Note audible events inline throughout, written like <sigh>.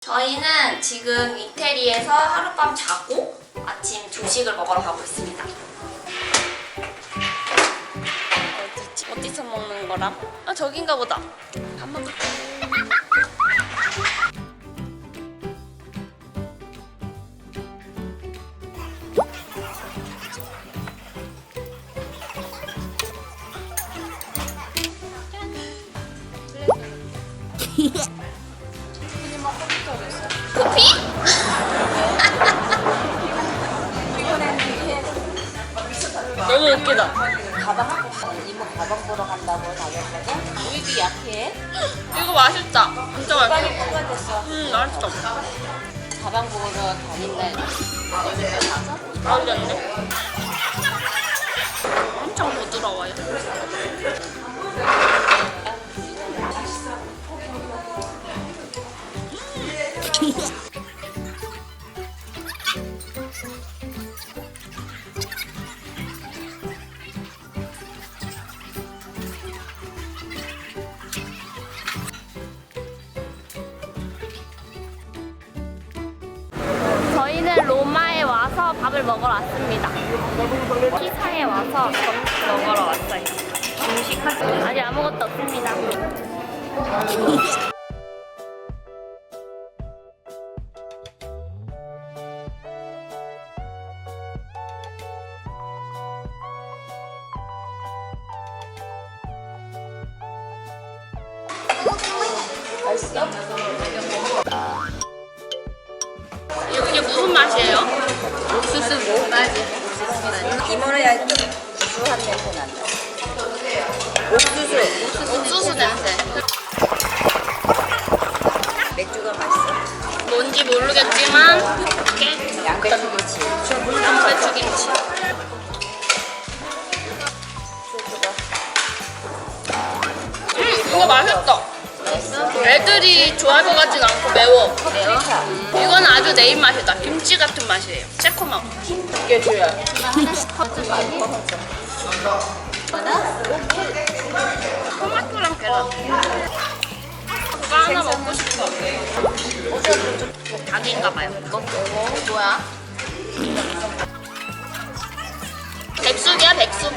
저희는 지금 이태리에서 하룻밤 자고 아침 조식을 먹으러 가고 있습니다. 어디지? 어디서 먹는 거람? 아 저긴가 보다. 한번. 커 <laughs> 맛있는데? 엄청 부드러워요. 저희는 로마 밥을 먹으러 왔습니다. 피사에 와서 점심 먹으러 왔어요. 중식 아직 아무것도 없습니다. 이게, 이게 무슨 맛이에요? 옥수수 뭐가지? 이모는 야 구수한 냄새 난다. 옥수수. 옥수수 냄새. 맥주가 맛있어. 뭔지 모르겠지만 깨 양배추김치. 양배추김치. 음, 이거 맛있다. 애들이 좋아할 것 같진 않고 매워. 매워? 이건 아주 내 입맛이다. 김치 같은 맛이에요. 새콤하고. 이게 줘야. 토마토랑 계란. 그거 하나 먹고 싶어. 닭인가 봐요. 뭐, 뭐야? 백숙이야 백숙.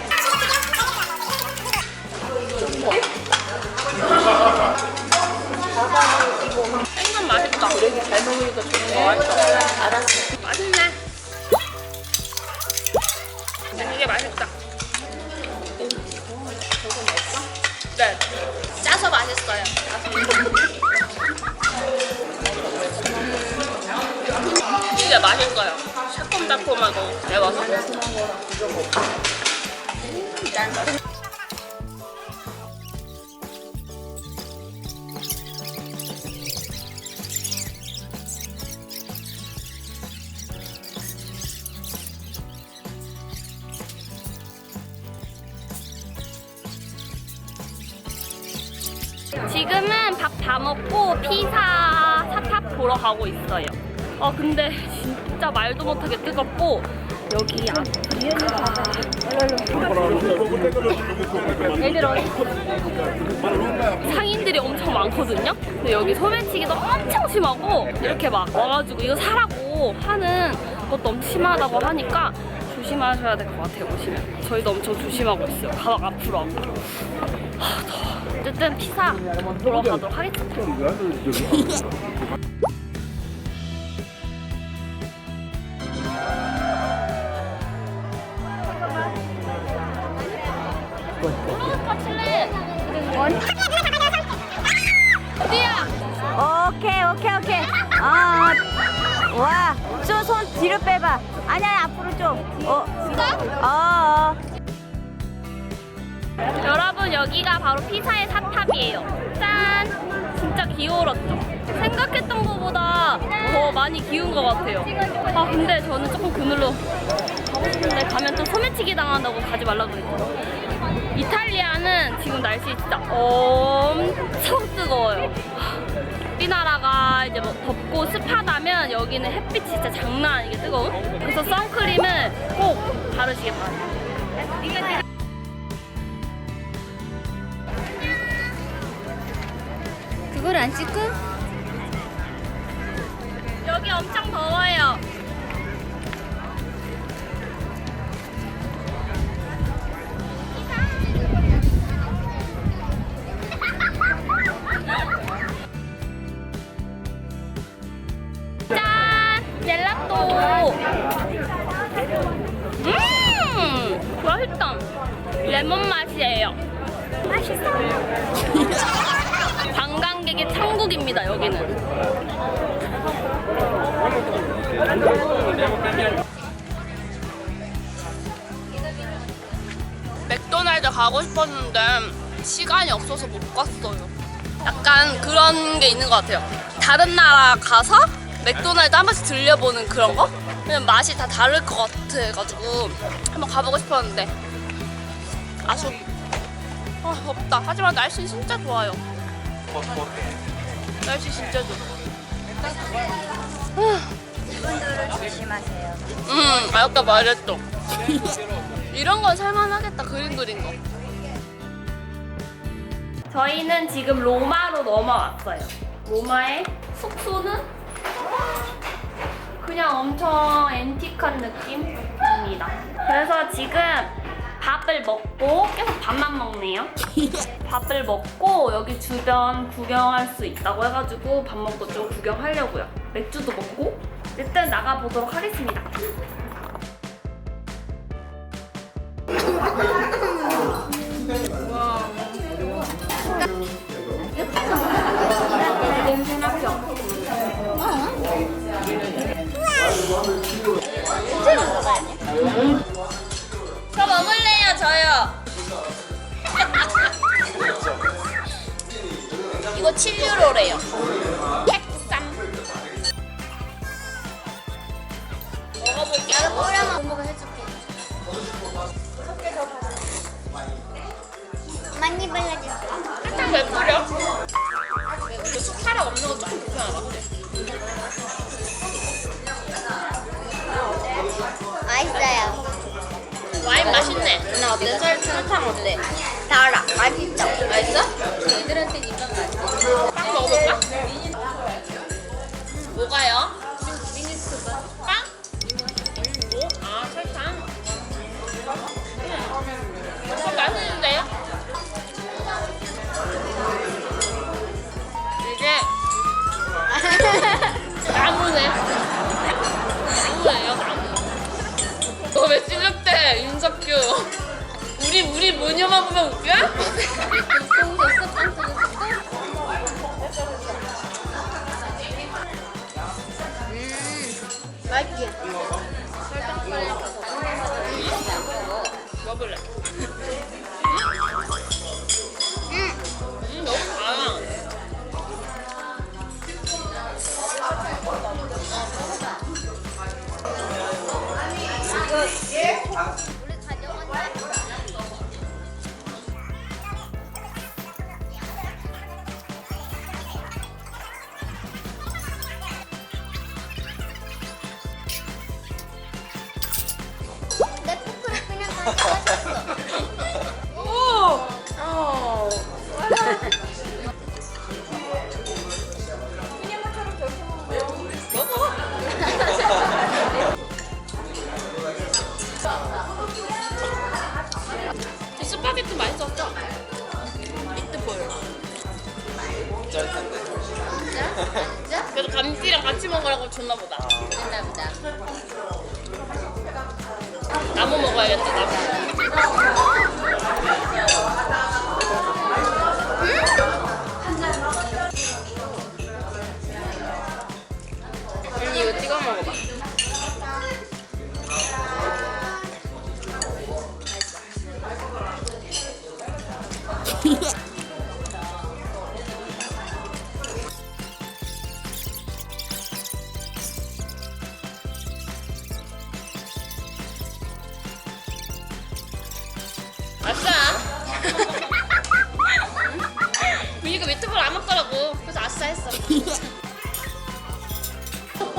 맛있다. 잘 먹으니까 좋네. 알았어. 지금은 밥 다 먹고 피사 사탑 보러 가고 있어요. 어 근데 진짜 말도 못하게 뜨겁고 여기 앞 애들 어디 상인들이 엄청 많거든요. 근데 여기 소매치기도 엄청 심하고 이렇게 막 와가지고 이거 사라고 하는 것도 엄청 심하다고 하니까 조심하셔야 될 것 같아요 보시면 저희도 엄청 조심하고 있어요. 가방 앞으로 더워. 어쨌든 피사 보러 가도록 하겠습니다. 오케이 오케이 오케이 아, 어와좀 손 뒤로 빼봐 아니 아니 앞으로 좀어 어, 어. 여기가 바로 피사의 사탑이에요. 짠! 진짜 기울었죠? 생각했던 것보다 더 많이 기운 것 같아요. 아 근데 저는 조금 그늘로 가고 싶은데 가면 또 소매치기 당한다고 가지 말라 그랬죠. 이탈리아는 지금 날씨 진짜 엄청 뜨거워요. 우리나라가 이제 뭐 덥고 습하다면 여기는 햇빛이 진짜 장난 아니게 뜨거운? 그래서 선크림을 꼭 바르시길 바랍니다. 그걸 안 찍고 엄청 더워요. 짠! 젤라또! 음! 맛있다. 레몬 맛이에요. 맛있어. <laughs> 관광객의 천국입니다, 여기는. 맥도날드 가고 싶었는데 시간이 없어서 못 갔어요. 약간 그런 게 있는 것 같아요. 다른 나라 가서 맥도날드 한 번씩 들려보는 그런 거? 그냥 맛이 다 다를 것 같아가지고 한번 가보고 싶었는데 아쉽. 아 덥다. 하지만 날씨 진짜 좋아요. 날씨 진짜 좋아. 조심하세요. 음, 아까 말했죠. <laughs> 이런 건 살만하겠다. 그림 그린 거. 저희는 지금 로마로 넘어왔어요. 로마의 숙소는 그냥 엄청 앤틱한 느낌입니다. 그래서 지금 밥을 먹고 계속 밥만 먹네요. <laughs> 밥을 먹고 여기 주변 구경할 수 있다고 해가지고 밥 먹고 좀 구경하려고요. 맥주도 먹고 일단 나가 보도록 하겠습니다. <laughs> 저요. <laughs> 이거 7유로래요. 어때? 설, 설탕 어때? 달아. 맛있죠? 맛있어? 얘들한테 이건 맛있어. 빵 먹어볼까? 뭐가요? 맛 Gracias. <laughs> 먹더라고. 그래서 아싸 했어.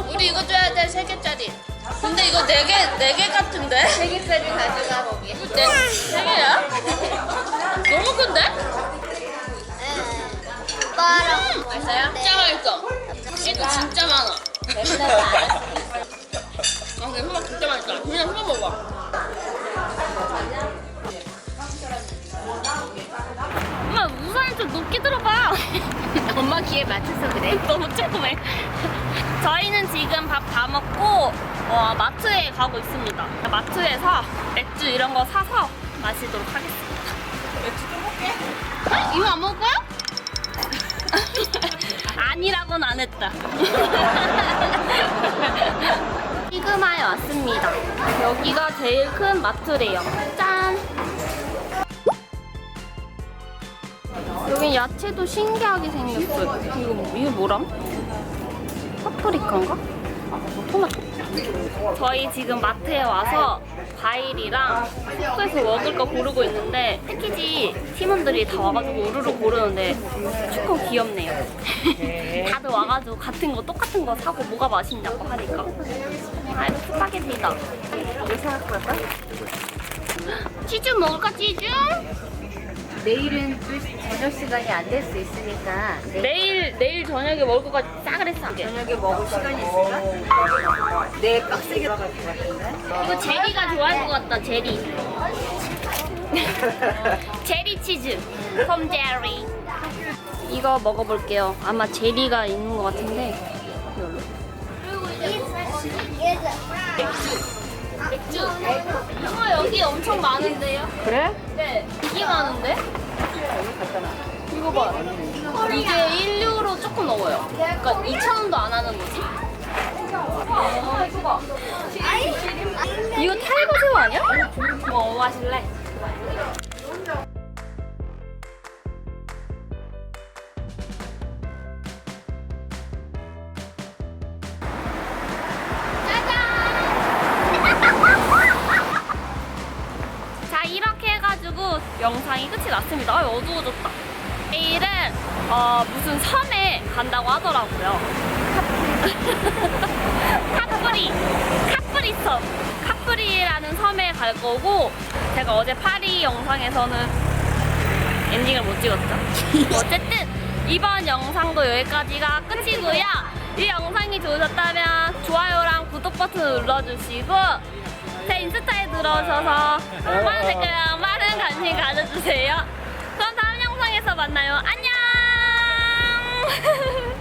우리 이거 줘야 돼, 세 개짜리. 근데 이거 네 개, 네 개 같은데? 세 개짜리 가져가 거기. 네, 세 개야? 너무 큰데? 오빠랑 맛있어요? 진짜 맛있어. 이거 진짜 많아. 아 근데 호박 진짜 맛있다. 그냥 호박 먹어. 엄마 우산을 좀 높게 들어봐. 엄마 귀에 맞춰서 그래. <laughs> 너무 조그매. <laughs> 저희는 지금 밥 다 먹고 어, 마트에 가고 있습니다. 마트에서 맥주 이런 거 사서 마시도록 하겠습니다. 어? 이거 안 먹을 거야? <laughs> 아니라고는 안 했다. 시그마에 왔습니다. 여기가 제일 큰 마트래요. 여긴 야채도 신기하게 생겼어요. 이거, 뭐- 이거 뭐람? 파프리카인가? 아, 토마토. 저희 지금 마트에 와서 과일이랑 숙소에서 먹을 거 고르고 있는데 패키지 팀원들이 다 와가지고 우르르 고르는데 조금 귀엽네요. <laughs> 다들 와가지고 같은 거 똑같은 거 사고 뭐가 맛있냐고 하니까. 아 이거 스파게티다. 뭐 생각할 거야? 치즈 먹을까 치즈? 내일은 또 저녁 시간이 안 될 수 있으니까 내일 내일 저녁에 먹을 거까지 싸그랬어 저녁에 먹을 시간이 있을까? 내 빡세게 들어갈 것 같은데? 이거 제리가 좋아할 것 같다 제리 <laughs> 제리 치즈 폼 제리 이거 먹어볼게요 아마 제리가 있는 것 같은데 이걸로. 맥주 맥주 이거 여기 엄청 많은데요? 그래? 네 되게 많은데? 이거 봐 이게 1유로 조금 넘어요 그러니까 2,000원도 안 하는 거지 아, 이거 봐 이거 탈거 새우 아니야? 뭐 마실래? 영상이 끝이 났습니다. 아, 어두워졌다. 내일은 어, 무슨 섬에 간다고 하더라고요. <laughs> 카프리, 카프리 섬, 카프리라는 섬에 갈 거고 제가 어제 파리 영상에서는 엔딩을 못 찍었죠. <laughs> 어쨌든 이번 영상도 여기까지가 끝이고요. 이 영상이 좋으셨다면 좋아요랑 구독 버튼 눌러주시고 제 인스타에 들어오셔서 많은 댓글이랑 많은 관심 가져주세요. 그럼 다음 영상에서 만나요. 안녕! <laughs>